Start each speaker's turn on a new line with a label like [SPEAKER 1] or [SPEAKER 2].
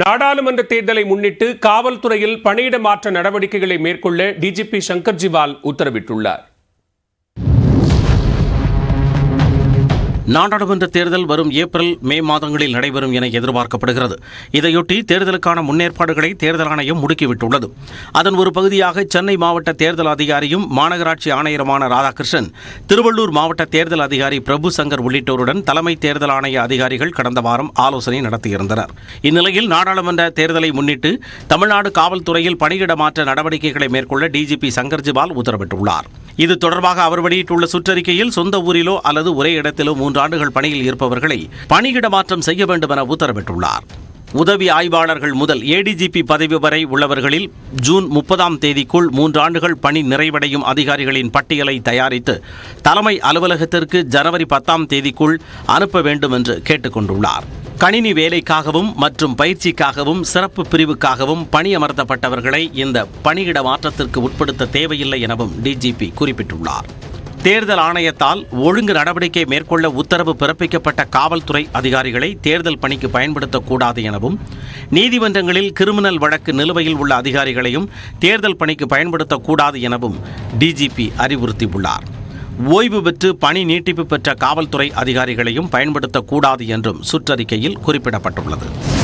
[SPEAKER 1] நாடாளுமன்ற தேர்தலை முன்னிட்டு காவல்துறையில் பணியிட மாற்ற நடவடிக்கைகளை மேற்கொள்ள டிஜிபி சங்கர் ஜிவால் உத்தரவிட்டுள்ளார்.
[SPEAKER 2] நாடாளுமன்ற தேர்தல் வரும் ஏப்ரல் மே மாதங்களில் நடைபெறும் என எதிர்பார்க்கப்படுகிறது. இதையொட்டி தேர்தலுக்கான முன்னேற்பாடுகளை தேர்தல் ஆணையம் முடுக்கிவிட்டுள்ளது. அதன் ஒரு பகுதியாக சென்னை மாவட்ட தேர்தல் அதிகாரியும் மாநகராட்சி ஆணையருமான ராதாகிருஷ்ணன் திருவள்ளூர் மாவட்ட தேர்தல் அதிகாரி பிரபு சங்கர் உள்ளிட்டோருடன் தலைமை தேர்தல் ஆணைய அதிகாரிகள் கடந்த வாரம் ஆலோசனை நடத்தியிருந்தனர். இந்நிலையில் நாடாளுமன்ற தேர்தலை முன்னிட்டு தமிழ்நாடு காவல்துறையில் பணியிட மாற்ற நடவடிக்கைகளை மேற்கொள்ள டிஜிபி சங்கர்ஜிவால் உத்தரவிட்டுள்ளார். இது தொடர்பாக அவர் வெளியிட்டுள்ள சுற்றறிக்கையில் சொந்த ஊரிலோ அல்லது ஒரே இடத்திலோ மூன்று ஆண்டுகள் பணியில் இருப்பவர்களை பணியிட மாற்றம் செய்ய வேண்டும் என உத்தரவிட்டுள்ளார். உதவி ஆய்வாளர்கள் முதல் ஏடிஜிபி பதவி வரை உள்ளவர்களில் ஜூன் முப்பதாம் தேதிக்குள் மூன்று ஆண்டுகள் பணி நிறைவடையும் அதிகாரிகளின் பட்டியலை தயாரித்து தலைமை அலுவலகத்திற்கு ஜனவரி பத்தாம் தேதிக்குள் அனுப்ப வேண்டும் என்று கேட்டுக்கொண்டுள்ளார். கணினி வேலைக்காகவும் மற்றும் பயிற்சிக்காகவும் சிறப்பு பிரிவுக்காகவும் பணியமர்த்தப்பட்டவர்களை இந்த பணியிட மாற்றத்திற்கு உட்படுத்த தேவையில்லை எனவும் டிஜிபி குறிப்பிட்டுள்ளார். தேர்தல் ஆணையத்தால் ஒழுங்கு நடவடிக்கை மேற்கொள்ள உத்தரவு பிறப்பிக்கப்பட்ட காவல்துறை அதிகாரிகளை தேர்தல் பணிக்கு பயன்படுத்தக்கூடாது எனவும் நீதிமன்றங்களில் கிரிமினல் வழக்கு நிலுவையில் உள்ள அதிகாரிகளையும் தேர்தல் பணிக்கு பயன்படுத்தக்கூடாது எனவும் டிஜிபி அறிவுறுத்தியுள்ளார். ஓய்வு பெற்று பணி நீட்டிப்பு பெற்ற காவல்துறை அதிகாரிகளையும் பயன்படுத்தக்கூடாது என்றும் சுற்றறிக்கையில் குறிப்பிடப்பட்டுள்ளது.